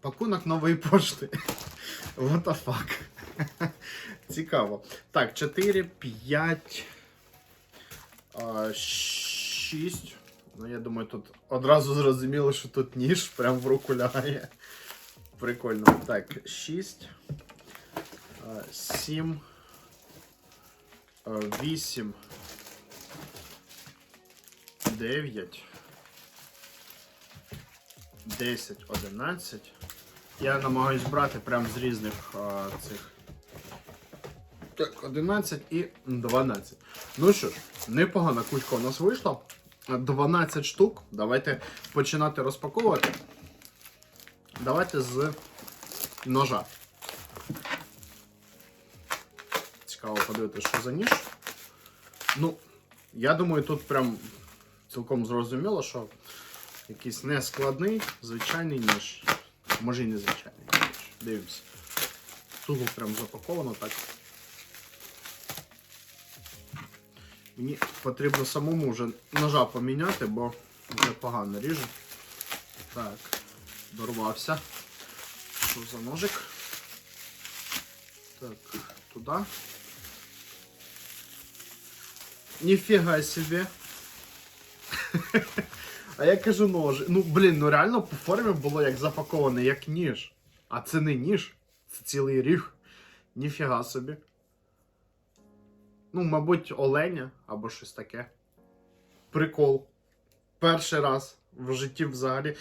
Пакунок нової пошти. What the fuck. Цікаво. Так, 4, 5, 6. Ну, я думаю, тут одразу зрозуміло, що тут ніж прям в руку лягає. Прикольно. Так, 6, 7, 8, 9, 10, 11. Я намагаюсь брати прям з різних а, цих. Так, 11 і 12. Ну що ж, непогана кучка у нас вийшла. 12 штук. Давайте починати розпаковувати. Давайте з ножа. Цікаво подивитися, що за ніж. Ну, я думаю, тут прям цілком зрозуміло, що якийсь нескладний, звичайний ніж. Може і не звичайний. Дивимось. Туго прям запаковано так. Мені потрібно самому вже ножа поміняти, бо вже погано ріже. Так, дорвався. Що за ножик? Так, туди. Ніфіга собі. А я кажу нож. Ну, блін, ну реально по формі було як запаковане, як ніж. А це не ніж, це цілий ріг. Ніфіга собі. Ну, мабуть, оленя або щось таке. Прикол. Перший раз в житті взагалі.